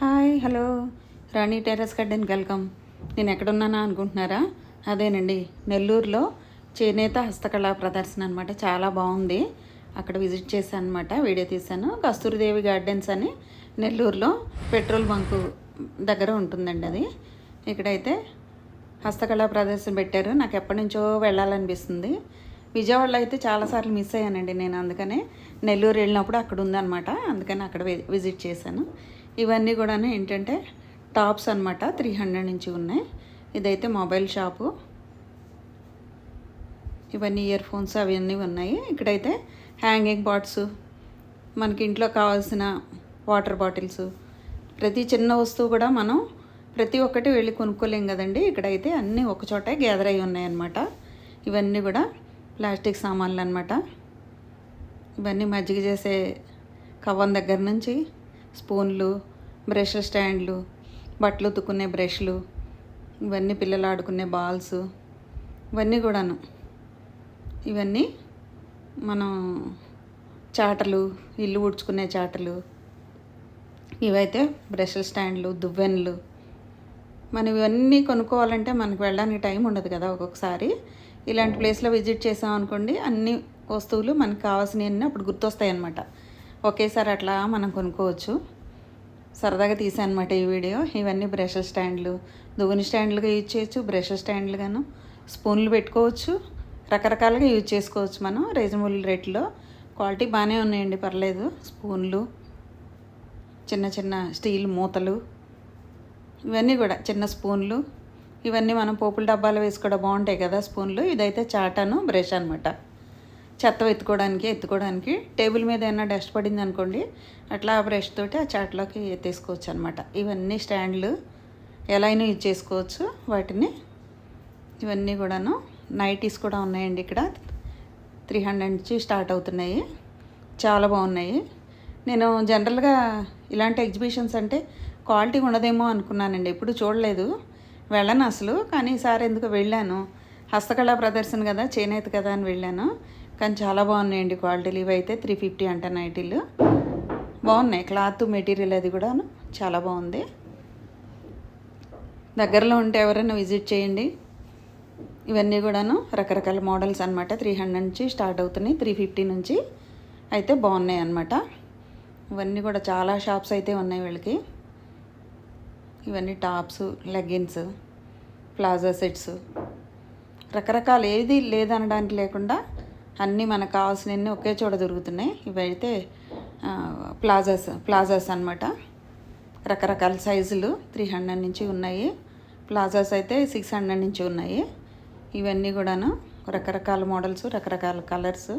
Hi hello. రాణి terrace గార్డెన్కి welcome. నేను ఎక్కడున్నానా అనుకుంటున్నారా? అదేనండి నెల్లూరులో చేనేత హస్తకళా ప్రదర్శన అనమాట చాలా బాగుంది. అక్కడ విజిట్ చేశాను అనమాట వీడియో తీశాను. కస్తూరిదేవి గార్డెన్స్ అని నెల్లూరులో పెట్రోల్ బంకు దగ్గర ఉంటుందండి అది. ఇక్కడైతే హస్తకళా ప్రదర్శన పెట్టారు. నాకు ఎప్పటి నుంచో వెళ్ళాలనిపిస్తుంది. విజయవాడలో అయితే చాలాసార్లు మిస్ అయ్యానండి నేను. అందుకనే నెల్లూరు వెళ్ళినప్పుడు అక్కడ ఉందన్నమాట. అందుకని అక్కడ వి- విజిట్ చేశాను. ఇవన్నీ కూడా ఏంటంటే టాప్స్ అన్నమాట త్రీ హండ్రెడ్ నుంచి ఉన్నాయి. ఇదైతే మొబైల్ షాపు. ఇవన్నీ ఇయర్ ఫోన్స్ అవన్నీ ఉన్నాయి. ఇక్కడైతే హ్యాంగింగ్ బాట్స్ మనకి ఇంట్లో కావాల్సిన వాటర్ బాటిల్స్ ప్రతి చిన్న వస్తువు కూడా మనం ప్రతి ఒక్కటి వెళ్ళి కొనుక్కోలేం కదండి. ఇక్కడైతే అన్నీ ఒకచోటే గ్యాదర్ అయి ఉన్నాయన్నమాట ఇవన్నీ కూడా ప్లాస్టిక్ సామాన్లు అనమాట ఇవన్నీ మజ్జిగ చేసే కవ్వం దగ్గర నుంచి స్పూన్లు బ్రష్ స్టాండ్లు బట్టలు ఉతుకునే బ్రష్లు ఇవన్నీ పిల్లలు ఆడుకునే బాల్స్ ఇవన్నీ కూడాను. ఇవన్నీ మనం చాటలు ఇల్లు ఊడ్చుకునే చాటలు ఇవైతే బ్రష్ స్టాండ్లు దువ్వెన్లు. మనం ఇవన్నీ కొనుక్కోవాలంటే మనకు వెళ్ళడానికి టైం ఉండదు కదా ఒక్కొక్కసారి. ఇలాంటి ప్లేస్లో విజిట్ చేసాం అనుకోండి అన్ని వస్తువులు మనకు కావాల్సినవన్నీ అప్పుడు గుర్తొస్తాయి అన్నమాట ఒకేసారి అట్లా మనం కొనుక్కోవచ్చు. సరదాగా తీసానమాట అనమాట ఈ వీడియో. ఇవన్నీ బ్రష్ స్టాండ్లు. దువ్వుని స్టాండ్లుగా యూజ్ చేయొచ్చు బ్రష్ స్టాండ్లుగాను. స్పూన్లు పెట్టుకోవచ్చు. రకరకాలుగా యూజ్ చేసుకోవచ్చు మనం రీజనబుల్ రేట్లో. క్వాలిటీ బాగానే ఉన్నాయండి పర్లేదు. స్పూన్లు చిన్న చిన్న స్టీల్ మూతలు ఇవన్నీ కూడా చిన్న స్పూన్లు. ఇవన్నీ మనం పోపుల డబ్బాలు వేసి కూడా బాగుంటాయి కదా స్పూన్లు. ఇదైతే చాటాను బ్రష్ అనమాట చెత్త ఎత్తుకోవడానికి ఎత్తుకోవడానికి టేబుల్ మీద ఏమైనా డస్ట్ పడింది అనుకోండి అట్లా ఆ బ్రష్ తోటి ఆ చాట్లోకి ఎత్తేసుకోవచ్చు అనమాట ఇవన్నీ స్టాండ్లు ఎలా అయినా యూజ్ చేసుకోవచ్చు. వాటిని ఇవన్నీ కూడాను నైటీస్ కూడా ఉన్నాయండి ఇక్కడ. త్రీ హండ్రెడ్ నుంచి స్టార్ట్ అవుతున్నాయి. చాలా బాగున్నాయి. నేను జనరల్గా ఇలాంటి ఎగ్జిబిషన్స్ అంటే క్వాలిటీ ఉండదేమో అనుకున్నానండి. ఎప్పుడు చూడలేదు. వెళ్ళను అసలు. కానీ ఈసారి ఎందుకు వెళ్ళాను. హస్తకళా ప్రదర్శన కదా చేనేత కదా అని వెళ్ళాను. కానీ చాలా బాగున్నాయండి క్వాలిటీలు ఇవైతే త్రీ ఫిఫ్టీ అంట నైటీలు. బాగున్నాయి. క్లాత్ మెటీరియల్ అది కూడా చాలా బాగుంది. దగ్గరలో ఉంటే ఎవరైనా విజిట్ చేయండి. ఇవన్నీ కూడాను రకరకాల మోడల్స్ అనమాట త్రీ హండ్రెడ్ నుంచి స్టార్ట్ అవుతున్నాయి. త్రీ ఫిఫ్టీ నుంచి అయితే బాగున్నాయి అనమాట ఇవన్నీ కూడా చాలా షాప్స్ అయితే ఉన్నాయి వీళ్ళకి. ఇవన్నీ టాప్స్ లెగ్గిన్స్ ప్లాజా సెట్స్. రకరకాల ఏది లేదనడానికి లేకుండా అన్నీ మనకు కావాల్సినవన్నీ ఒకే చోట దొరుకుతున్నాయి. ఇవైతే ప్లాజాస్ ప్లాజాస్ అనమాట రకరకాల సైజులు త్రీ హండ్రెడ్ నుంచి ఉన్నాయి. ప్లాజాస్ అయితే సిక్స్ హండ్రెడ్ నుంచి ఉన్నాయి. ఇవన్నీ కూడాను రకరకాల మోడల్స్ రకరకాల కలర్స్.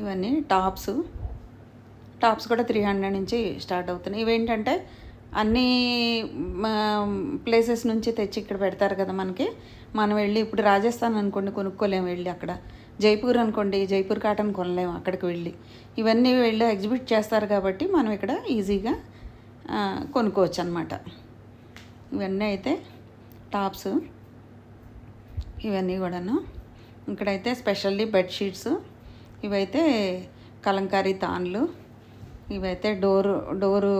ఇవన్నీ టాప్స్. టాప్స్ కూడా త్రీ హండ్రెడ్ నుంచి స్టార్ట్ అవుతున్నాయి. ఇవేంటంటే అన్ని ప్లేసెస్ నుంచి తెచ్చి ఇక్కడ పెడతారు కదా మనకి. మనం వెళ్ళి ఇప్పుడు రాజస్థాన్ అనుకోండి కొనుక్కోలేము వెళ్ళి అక్కడ. జైపూర్ అనుకోండి జైపూర్ కాటన్ కొనలేము అక్కడికి వెళ్ళి. ఇవన్నీ వెళ్ళి ఎగ్జిబిట్ చేస్తారు కాబట్టి మనం ఇక్కడ ఈజీగా కొనుక్కోవచ్చు అనమాట ఇవన్నీ అయితే టాప్స్ ఇవన్నీ కూడాను. ఇక్కడైతే స్పెషల్లీ బెడ్షీట్స్ ఇవైతే కలంకారీ తాన్లు. ఇవైతే డోరు డోరు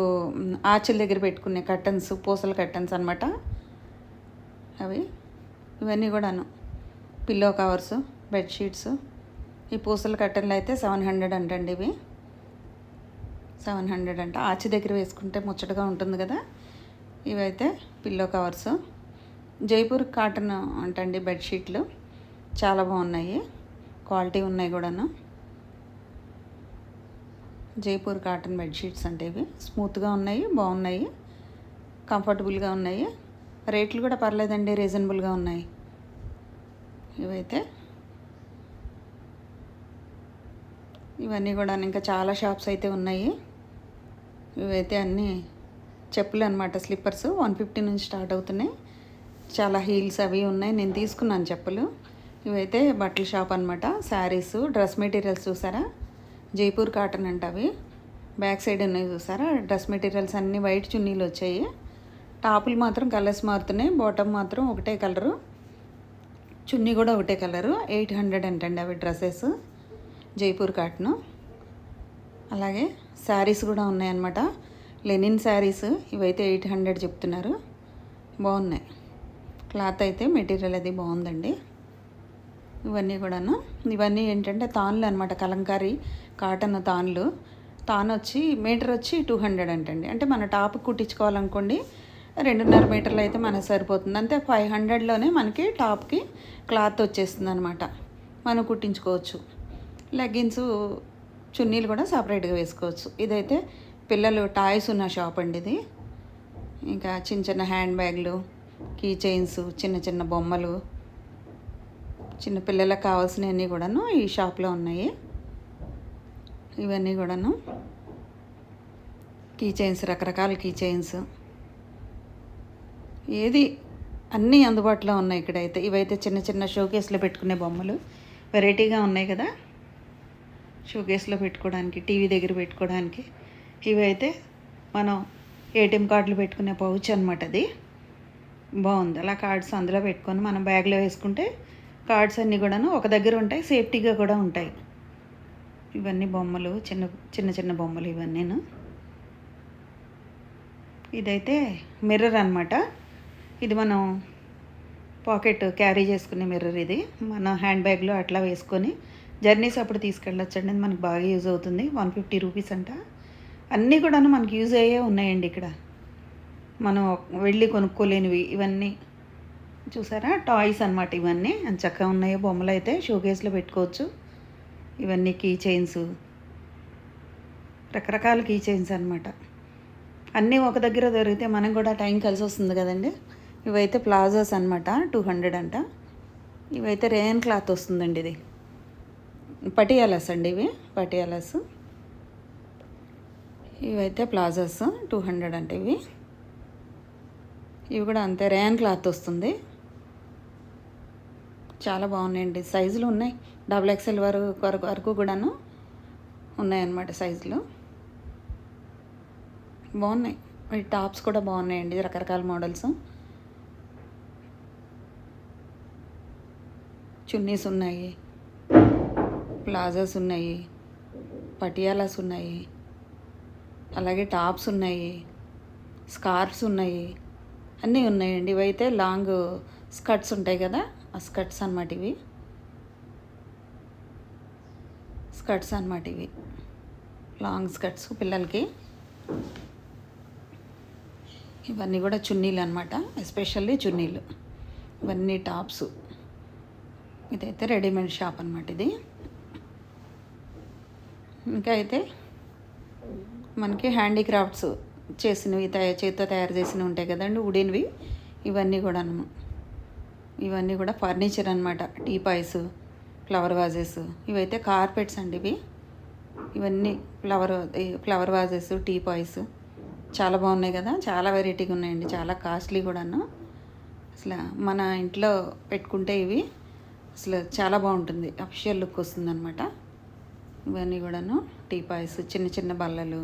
ఆచిల దగ్గర పెట్టుకునే కర్టన్స్ పూసల కర్టన్స్ అనమాట అవి ఇవన్నీ కూడాను. పిల్లో కవర్స్ బెడ్షీట్స్ ఈ పూసల కర్టన్లు అయితే సెవెన్ హండ్రెడ్ అంటండి ఇవి. సెవెన్ హండ్రెడ్ అంట. ఆచి దగ్గర వేసుకుంటే ముచ్చటగా ఉంటుంది కదా. ఇవైతే పిల్లో కవర్స్. జైపూర్ కాటన్ అంటండి బెడ్షీట్లు చాలా బాగున్నాయి. క్వాలిటీ ఉన్నాయి కూడాను. జైపూర్ కాటన్ బెడ్షీట్స్ అంటే ఇవి. స్మూత్గా ఉన్నాయి బాగున్నాయి కంఫర్టబుల్గా ఉన్నాయి. రేట్లు కూడా పర్లేదండి రీజనబుల్గా ఉన్నాయి. ఇవైతే. ఇవన్నీ కూడా ఇంకా చాలా షాప్స్ అయితే ఉన్నాయి. ఇవైతే అన్నీ చెప్పులు అనమాట స్లిప్పర్స్. వన్ ఫిఫ్టీ నుంచి స్టార్ట్ అవుతున్నాయి. చాలా హీల్స్ అవి ఉన్నాయి. నేను తీసుకున్నాను చెప్పులు. ఇవైతే బట్టల షాప్ అనమాట శారీస్ డ్రెస్ మెటీరియల్స్ చూసారా? జైపూర్ కాటన్ అంట అవి బ్యాక్ సైడ్ ఉన్నాయి చూసారా? డ్రెస్ మెటీరియల్స్ అన్నీ వైట్ చున్నీలు వచ్చాయి. టాపులు మాత్రం కలర్స్ మారుతున్నాయి. బాటమ్ మాత్రం ఒకటే కలరు. చున్నీ కూడా ఒకటే కలరు. ఎయిట్ హండ్రెడ్ అంటండి అవి డ్రెస్సెస్. జైపూర్ కాటన్. అలాగే శారీస్ కూడా ఉన్నాయన్నమాట. లెనిన్ శారీస్ ఇవైతే ఎయిట్ హండ్రెడ్ చెప్తున్నారు. బాగున్నాయి. క్లాత్ అయితే మెటీరియల్ అది బాగుందండి. ఇవన్నీ కూడాను. ఇవన్నీ ఏంటంటే తాన్లు అనమాట కలంకారీ కాటన్ తాన్లు. తాన్ వచ్చి మీటర్ వచ్చి టూ హండ్రెడ్ అంటండి. అంటే మన టాప్ కుట్టించుకోవాలనుకోండి రెండున్నర మీటర్లు అయితే మనకు సరిపోతుంది. అంతే ఫైవ్ హండ్రెడ్లోనే మనకి టాప్కి క్లాత్ వచ్చేస్తుంది అనమాట మనం కుట్టించుకోవచ్చు. లెగ్గిన్స్ చున్నీలు కూడా సపరేట్గా వేసుకోవచ్చు. ఇదైతే పిల్లలు టాయ్స్ ఉన్న షాప్ అండి ఇది. ఇంకా చిన్న చిన్న హ్యాండ్ బ్యాగ్లు కీ చైన్స్ చిన్న చిన్న బొమ్మలు చిన్న పిల్లలకు కావాల్సినవన్నీ కూడాను ఈ షాప్లో ఉన్నాయి. ఇవన్నీ కూడాను కీ చైన్స్ రకరకాల కీ చైన్స్. ఏది అన్నీ అందుబాటులో ఉన్నాయి ఇక్కడైతే. ఇవైతే చిన్న చిన్న షోకేస్లో పెట్టుకునే బొమ్మలు. వెరైటీగా ఉన్నాయి కదా. షోకేస్లో పెట్టుకోవడానికి టీవీ దగ్గర పెట్టుకోవడానికి. ఇవైతే మనం ఏటీఎం కార్డులు పెట్టుకునే పౌచ్ అనమాట అది. బాగుంది. అలా కార్డ్స్ అందులో పెట్టుకొని మనం బ్యాగ్లో వేసుకుంటే కార్డ్స్ అన్నీ కూడాను ఒక దగ్గర ఉంటాయి సేఫ్టీగా కూడా ఉంటాయి. ఇవన్నీ బొమ్మలు చిన్న చిన్న చిన్న బొమ్మలు ఇవన్నీను. ఇదైతే మిర్రర్ అనమాట ఇది మనం పాకెట్ క్యారీ చేసుకునే మిర్రర్ ఇది. మన హ్యాండ్ బ్యాగ్లో అట్లా వేసుకొని జర్నీస్ అప్పుడు తీసుకెళ్ళొచ్చండి. అది మనకు బాగా యూజ్ అవుతుంది. వన్ ఫిఫ్టీ రూపీస్ అంట. అన్నీ కూడాను మనకి యూజ్ అయ్యే ఉన్నాయండి ఇక్కడ. మనం వెళ్ళి కొనుక్కోలేనివి ఇవన్నీ. చూసారా? టాయ్స్ అనమాట ఇవన్నీ. ఎంత చక్కగా ఉన్నాయో బొమ్మలు అయితే షోకేస్లో పెట్టుకోవచ్చు. ఇవన్నీ కీ చైన్స్ రకరకాల కీ చైన్స్ అనమాట అన్నీ ఒక దగ్గర దొరికితే మనకు కూడా టైం కలిసి వస్తుంది కదండి. ఇవైతే ప్లాజాస్ అనమాట టూ హండ్రెడ్ అంట. ఇవైతే రేయన్ క్లాత్ వస్తుందండి ఇది. పటియాలాస్ అండి ఇవి. పటియాలాస్. ఇవైతే ప్లాజాస్ టూ హండ్రెడ్ అంటే ఇవి. ఇవి కూడా అంతే. రేయన్ క్లాత్ వస్తుంది. చాలా బాగున్నాయండి. సైజులు ఉన్నాయి. డబుల్ ఎక్స్ఎల్ వరకు వరకు వరకు కూడాను ఉన్నాయన్నమాట సైజులు. బాగున్నాయి. ఈ టాప్స్ కూడా బాగున్నాయండి. రకరకాల మోడల్స్. చున్నీస్ ఉన్నాయి. ప్లాజాస్ ఉన్నాయి. పటియాలాస్ ఉన్నాయి. అలాగే టాప్స్ ఉన్నాయి. స్కార్ఫ్స్ ఉన్నాయి. అన్నీ ఉన్నాయండి. ఇవైతే లాంగ్ స్కర్ట్స్ ఉంటాయి కదా. స్కర్ట్స్ అనమాట ఇవి. స్కర్ట్స్ అనమాట ఇవి. లాంగ్ స్కర్ట్స్ పిల్లలకి. ఇవన్నీ కూడా చున్నీలు అనమాట ఎస్పెషల్లీ చున్నీలు. ఇవన్నీ టాప్స్. ఇదైతే రెడీమేడ్ షాప్ అనమాట ఇది. ఇంకా అయితే మనకి హ్యాండీక్రాఫ్ట్స్ చేసినవి తయారు చేతితో తయారు చేసినవి ఉంటాయి కదండి ఉడిన్వి ఇవన్నీ కూడా ఇవన్నీ కూడా ఫర్నిచర్ అనమాట టీపాయ్స్ ఫ్లవర్ వాజెస్ ఇవైతే కార్పెట్స్ అండి ఇవి. ఇవన్నీ ఫ్లవర్ ఫ్లవర్ వాజెస్ టీపాయ్స్ చాలా బాగున్నాయి కదా. చాలా వెరైటీగా ఉన్నాయండి. చాలా కాస్ట్లీ కూడాను. అసలు మన ఇంట్లో పెట్టుకుంటే ఇవి అసలు చాలా బాగుంటుంది. అఫిషియల్ లుక్ వస్తుంది అనమాట ఇవన్నీ కూడాను టీపాయ్స్ చిన్న చిన్న బల్లలు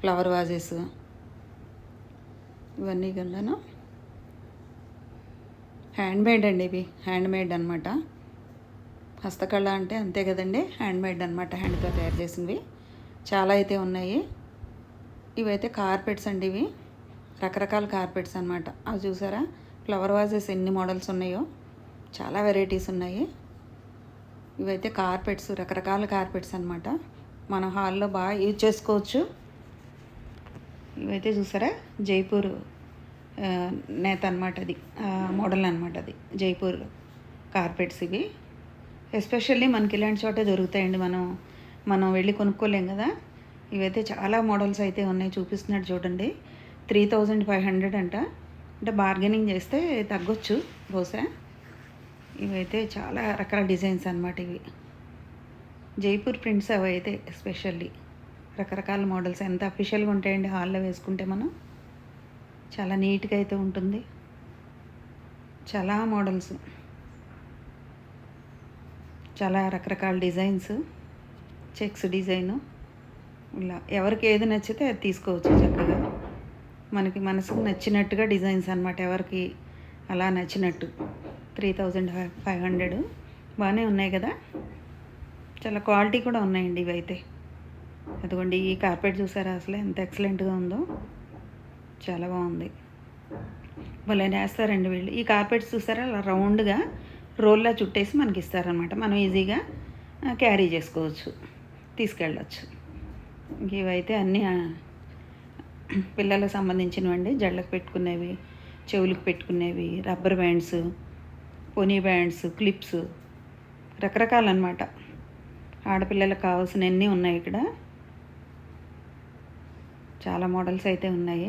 ఫ్లవర్ వాజెస్ ఇవన్నీ కూడాను హ్యాండ్మేడ్ అండి ఇవి. హ్యాండ్మేడ్ అనమాట హస్తకళ అంటే అంతే కదండి. హ్యాండ్మేడ్ అనమాట హ్యాండ్తో తయారు చేసినవి. చాలా అయితే ఉన్నాయి. ఇవైతే కార్పెట్స్ అండి ఇవి. రకరకాల కార్పెట్స్ అనమాట అవి చూసారా? ఫ్లవర్ వాజెస్ ఎన్ని మోడల్స్ ఉన్నాయో. చాలా వెరైటీస్ ఉన్నాయి. ఇవైతే కార్పెట్స్ రకరకాల కార్పెట్స్ అనమాట మనం హాల్లో బాగా యూజ్ చేసుకోవచ్చు. ఇవైతే చూసారా? జైపూర్ నేత అనమాట అది. మోడల్ అనమాట అది. జైపూర్ కార్పెట్స్ ఇవి. ఎస్పెషల్లీ మనకి ఇలాంటి చోటే దొరుకుతాయండి. మనం మనం వెళ్ళి కొనుక్కోలేం కదా. ఇవైతే చాలా మోడల్స్ అయితే ఉన్నాయి చూపిస్తున్నాడు చూడండి. త్రీ థౌజండ్ ఫైవ్ హండ్రెడ్ అంట. అంటే బార్గెనింగ్ చేస్తే తగ్గొచ్చు బహుశా. ఇవైతే చాలా రకాల డిజైన్స్ అనమాట ఇవి. జైపూర్ ప్రింట్స్ అవి అయితే ఎస్పెషల్లీ. రకరకాల మోడల్స్. ఎంత అఫీషియల్గా ఉంటాయండి హాల్లో వేసుకుంటే మనం. చాలా నీట్గా అయితే ఉంటుంది. చాలా మోడల్స్. చాలా రకరకాల డిజైన్స్. Checks design. ఇలా ఎవరికి ఏది నచ్చితే అది తీసుకోవచ్చు చక్కగా. మనకి మనసుకు నచ్చినట్టుగా డిజైన్స్ అన్నమాట ఎవరికి అలా నచ్చినట్టు. Three thousand five hundred. బాగానే ఉన్నాయి కదా? చాలా క్వాలిటీ కూడా ఉన్నాయండి ఇవైతే. అదిగోండి ఈ కార్పెట్ చూసారా అసలు ఎంత ఎక్సలెంట్గా ఉందో. చాలా బాగుంది. భలే నేస్తారండి వీళ్ళు. ఈ కార్పెట్స్ చూసారా? అలా రౌండ్గా రోల్లా చుట్టేసి మనకి ఇస్తారనమాట మనం ఈజీగా క్యారీ చేసుకోవచ్చు. తీసుకెళ్ళచ్చు. ఇవైతే అన్నీ పిల్లలకు సంబంధించినవండి. జళ్ళకు పెట్టుకునేవి చెవులకు పెట్టుకునేవి rubber bands pony bands clips రకరకాలన్నమాట. ఆడపిల్లలకు కావాల్సినవన్నీ ఉన్నాయి ఇక్కడ. చాలా మోడల్స్ అయితే ఉన్నాయి.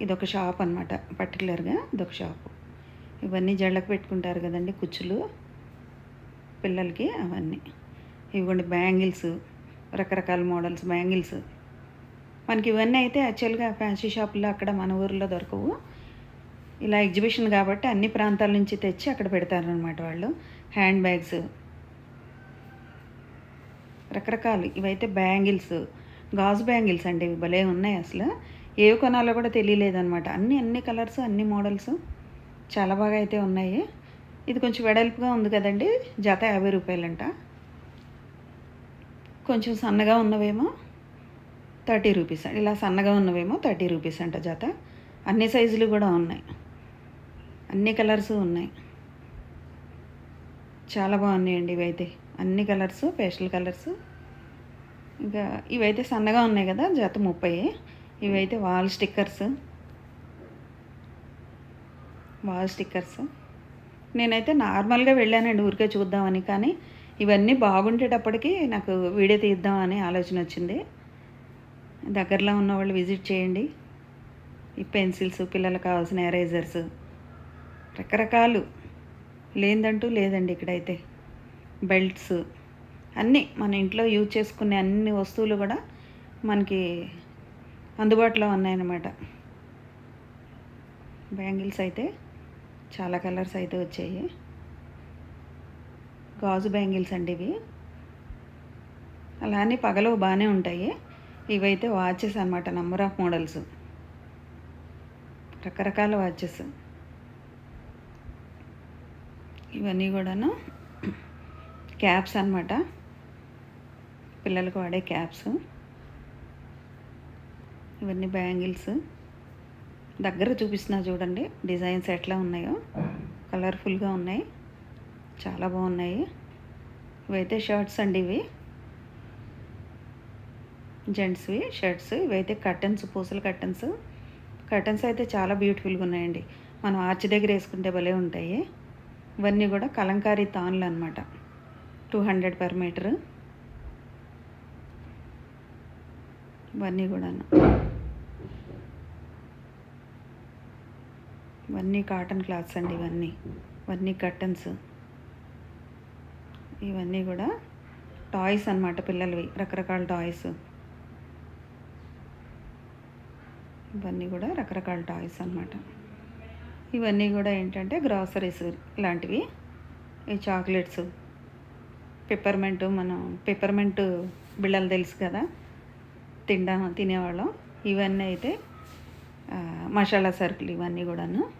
ఇదొక షాప్ అనమాట పర్టికులర్గా ఇదొక షాపు. ఇవన్నీ జళ్ళకు పెట్టుకుంటారు కదండి కుచ్చులు పిల్లలకి అవన్నీ. ఇవ్వండి బ్యాంగిల్స్ రకరకాల మోడల్స్ బ్యాంగిల్స్. మనకి ఇవన్నీ అయితే యాక్చువల్గా ఫ్యాన్సీ షాపుల్లో అక్కడ మన ఊరిలో దొరకవు. ఇలా ఎగ్జిబిషన్ కాబట్టి అన్ని ప్రాంతాల నుంచి తెచ్చి అక్కడ పెడతారనమాట వాళ్ళు. Handbags. రకరకాలు. ఇవైతే బ్యాంగిల్స్ గాజు బ్యాంగిల్స్ అండి ఇవి భలే ఉన్నాయి అసలు. ఏవి కొనాలో కూడా తెలియలేదన్నమాట. అన్ని అన్ని కలర్స్ అన్ని మోడల్స్ చాలా బాగా అయితే ఉన్నాయి. ఇది కొంచెం వెడల్పుగా ఉంది కదండి జత యాభై రూపాయలంట. కొంచెం సన్నగా ఉన్నవేమో థర్టీ రూపీస్ అండి ఇలా సన్నగా ఉన్నవేమో థర్టీ రూపీస్ అంట జత. అన్ని సైజులు కూడా ఉన్నాయి. అన్ని కలర్స్ ఉన్నాయి. చాలా బాగున్నాయండి ఇవైతే అన్ని కలర్స్ పేస్టల్ కలర్స్. ఇంకా ఇవైతే సన్నగా ఉన్నాయి కదా జత ముప్పై. ఇవైతే వాల్ స్టిక్కర్స్ వాల్ స్టిక్కర్స్ నేనైతే నార్మల్గా వెళ్ళానండి ఊరికే చూద్దామని కానీ ఇవన్నీ బాగుండేటప్పటికి నాకు వీడియో తీద్దామని ఆలోచన వచ్చింది. దగ్గరలో ఉన్న వాళ్ళు విజిట్ చేయండి. ఈ పెన్సిల్స్ పిల్లలకు కావాల్సిన ఎరేజర్స్. రకరకాలు. లేదంటూ లేదండి ఇక్కడైతే. బెల్ట్స్. అన్నీ మన ఇంట్లో యూజ్ చేసుకునే అన్ని వస్తువులు కూడా మనకి అందుబాటులో ఉన్నాయన్నమాట. బ్యాంగిల్స్ అయితే చాలా కలర్స్ అయితే వచ్చాయి. గాజు బ్యాంగిల్స్ అండి ఇవి. అలానే పగలవు బాగానే ఉంటాయి. ఇవైతే వాచెస్ అనమాట నంబర్ ఆఫ్ మోడల్స్. రకరకాల వాచెస్. ఇవన్నీ కూడాను క్యాప్స్ అన్నమాట. పిల్లలకు వాడే క్యాప్స్. ఇవన్నీ బ్యాంగిల్స్. దగ్గర చూపిస్తున్నా చూడండి. డిజైన్స్ ఎట్లా ఉన్నాయో. కలర్ఫుల్గా ఉన్నాయి. చాలా బాగున్నాయి. ఇవైతే షర్ట్స్ అండి ఇవి. జెంట్స్వి షర్ట్స్ ఇవైతే కర్టన్స్ పూసల కర్టన్స్ కర్టన్స్ అయితే చాలా బ్యూటిఫుల్గా ఉన్నాయండి. మనం ఆర్చ్ దగ్గర వేసుకుంటే భలే ఉంటాయి. ఇవన్నీ కూడా కలంకారీ తాన్లు అనమాట టూ హండ్రెడ్ పర్ మీటర్ ఇవన్నీ కూడాను. ఇవన్నీ కాటన్ క్లాత్స్ అండి ఇవన్నీ. ఇవన్నీ కర్టన్స్. ఇవన్నీ కూడా టాయ్స్ అనమాట పిల్లలవి రకరకాల టాయ్స్. ఇవన్నీ కూడా రకరకాల టాయ్స్ అనమాట ఇవన్నీ కూడా ఏంటంటే గ్రాసరీస్ లాంటివి. ఈ చాక్లెట్స్ పెప్పర్మెంట్ మనం పెప్పర్మెంట్ బిళ్ళలు తెలుసు కదా? తిండా తినేవాళ్ళం. ఇవన్నీ అయితే మసాలా సరుకులు ఇవన్నీ కూడాను.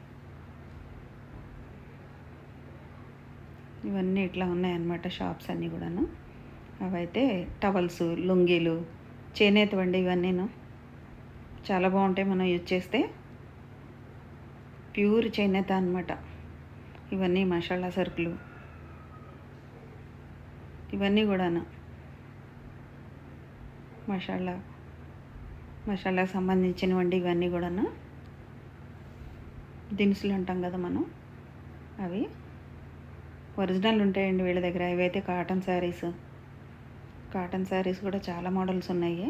ఇవన్నీ ఇట్లా ఉన్నాయన్నమాట షాప్స్ అన్నీ కూడాను. అవైతే టవల్స్ లుంగీలు చేనేత వండి ఇవన్నీను. చాలా బాగుంటాయి మనం యూజ్ చేస్తే. ప్యూర్ చేనేత అనమాట ఇవన్నీ మసాలా సరుకులు. ఇవన్నీ కూడాను. మసాలా మసాలాకు సంబంధించినవండి ఇవన్నీ కూడాను. దినుసులు అంటాం కదా మనం. అవి. ఒరిజినల్ ఉంటాయండి వీళ్ళ దగ్గర. ఇవైతే కాటన్ శారీస్. కాటన్ శారీస్ కూడా చాలా మోడల్స్ ఉన్నాయి.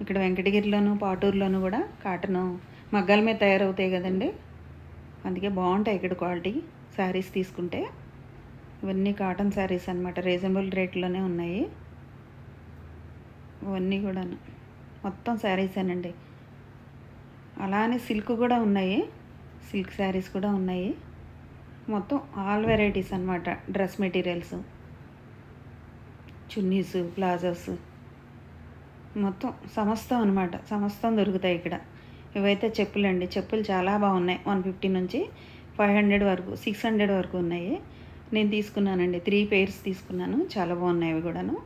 ఇక్కడ వెంకటగిరిలోను పాటూరులోను కూడా కాటన్ మగ్గాల మీద తయారవుతాయి కదండి. అందుకే బాగుంటాయి ఇక్కడ క్వాలిటీ శారీస్ తీసుకుంటే. ఇవన్నీ కాటన్ శారీస్ అనమాట రీజనబుల్ రేట్లోనే ఉన్నాయి. ఇవన్నీ కూడా మొత్తం శారీసేనండి. అలానే సిల్క్ కూడా ఉన్నాయి. సిల్క్ శారీస్ కూడా ఉన్నాయి. మొత్తం ఆల్ వెరైటీస్ అనమాట డ్రెస్ మెటీరియల్స్ చున్నీస్ ప్లాజోస్ మొత్తం సమస్తం అనమాట సమస్తం దొరుకుతాయి ఇక్కడ. ఇవైతే చెప్పులండి చెప్పులు చాలా బాగున్నాయి. వన్ ఫిఫ్టీ నుంచి ఫైవ్ హండ్రెడ్ వరకు సిక్స్ హండ్రెడ్ వరకు ఉన్నాయి. నేను తీసుకున్నానండి. త్రీ పేర్స్ తీసుకున్నాను. చాలా బాగున్నాయి అవి కూడాను.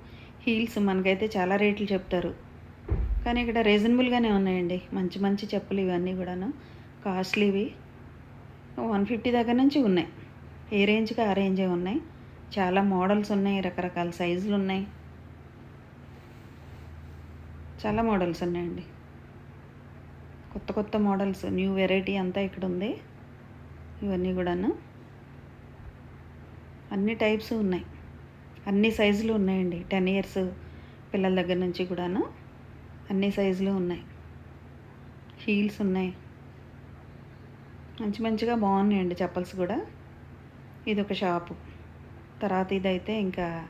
హీల్స్ మనకైతే చాలా రేట్లు చెప్తారు. కానీ ఇక్కడ రీజనబుల్గానే ఉన్నాయండి. మంచి మంచి చెప్పులు ఇవన్నీ కూడాను. కాస్ట్లీవి. వన్ ఫిఫ్టీ దగ్గర నుంచి ఉన్నాయి. ఏ రేంజ్కి ఆ రేంజే ఉన్నాయి. చాలా మోడల్స్ ఉన్నాయి రకరకాల సైజులు ఉన్నాయి. చాలా మోడల్స్ ఉన్నాయండి. కొత్త కొత్త మోడల్స్ న్యూ వెరైటీ అంతా ఇక్కడ ఉంది. ఇవన్నీ కూడాను. అన్ని టైప్స్ ఉన్నాయి. అన్ని సైజులు ఉన్నాయండి. టెన్ ఇయర్స్ పిల్లల దగ్గర నుంచి కూడాను. అన్ని సైజులు ఉన్నాయి. హీల్స్ ఉన్నాయి. మంచి మంచిగా బాగున్నాయండి చెప్పల్స్ కూడా. ఇది ఒక షాపు. తర్వాత ఇదైతే ఇంకా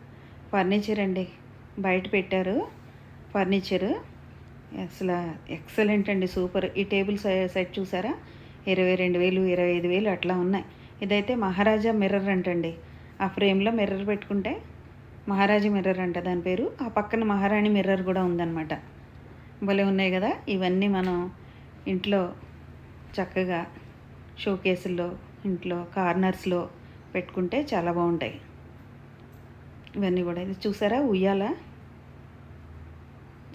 ఫర్నిచర్ అండి. బయట పెట్టారు ఫర్నిచర్. అసలు ఎక్సలెంట్ అండి సూపర్. ఈ టేబుల్ సెట్ చూసారా? ఇరవై రెండు వేలు ఇరవై ఐదు వేలు అట్లా ఉన్నాయి. ఇదైతే మహారాజా మిర్రర్ అంటండి. ఆ ఫ్రేమ్లో మిర్రర్ పెట్టుకుంటే మహారాజా మిర్రర్ అంట దాని పేరు. ఆ పక్కన మహారాణి మిర్రర్ కూడా ఉందన్నమాట. భలే ఉన్నాయి కదా? ఇవన్నీ మనం ఇంట్లో చక్కగా షోకేసుల్లో ఇంట్లో కార్నర్స్లో పెట్టుకుంటే చాలా బాగుంటాయి. ఇవన్నీ కూడా. ఇది చూసారా? ఉయ్యాల.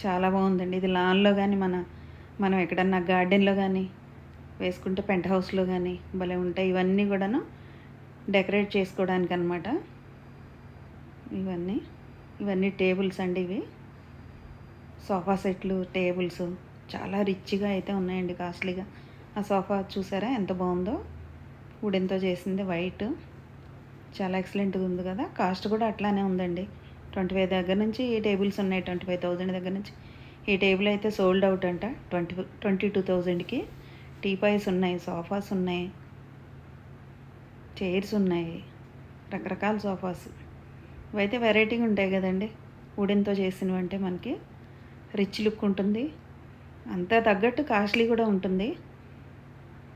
చాలా బాగుందండి. ఇది లాన్లో కానీ మన మనం ఎక్కడన్నా గార్డెన్లో కానీ వేసుకుంటే పెంట్ హౌస్లో కానీ భలే ఉంటాయి. ఇవన్నీ కూడాను డెకరేట్ చేసుకోవడానికి అనమాట ఇవన్నీ ఇవన్నీ టేబుల్స్ అండి ఇవి. సోఫా సెట్లు టేబుల్స్. చాలా రిచ్గా అయితే ఉన్నాయండి కాస్ట్లీగా. ఆ సోఫా చూసారా? ఎంత బాగుందో. వుడెన్తో చేసింది వైట్. చాలా ఎక్సలెంట్గా ఉంది కదా. కాస్ట్ కూడా అట్లానే ఉందండి. ట్వంటీ ఫైవ్ దగ్గర నుంచి ఈ టేబుల్స్ ఉన్నాయి. ట్వంటీ ఫైవ్ థౌజండ్ దగ్గర నుంచి. ఈ టేబుల్ అయితే సోల్డ్ అవుట్ అంట. ట్వంటీ ట్వంటీ టూ థౌజండ్కి టీపాయ్స్ ఉన్నాయి సోఫాస్ ఉన్నాయి. చైర్స్ ఉన్నాయి. రకరకాల సోఫాస్. ఇవైతే వెరైటీగా ఉంటాయి కదండి. వుడెన్తో చేసినవి అంటే మనకి రిచ్ లుక్ ఉంటుంది. అంతా తగ్గట్టు కాస్ట్లీ కూడా ఉంటుంది.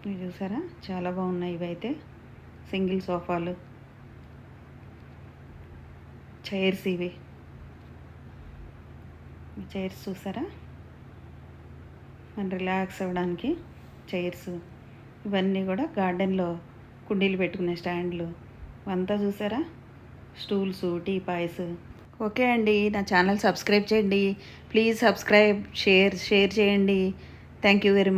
ఇవి చూసారా? చాలా బాగున్నాయి ఇవైతే. సింగిల్ సోఫాలు. చైర్స్ ఇవి. చైర్స్ చూసారా? మనం రిలాక్స్ అవ్వడానికి చైర్స్ ఇవన్నీ కూడా గార్డెన్లో కుండీలు పెట్టుకునే స్టాండ్లు. అంతా చూసారా? Stools tea పాయ్స్. ఓకే అండి నా ఛానల్ సబ్స్క్రైబ్ చేయండి. ప్లీజ్ సబ్స్క్రైబ్ షేర్ షేర్ చేయండి. Thank you very much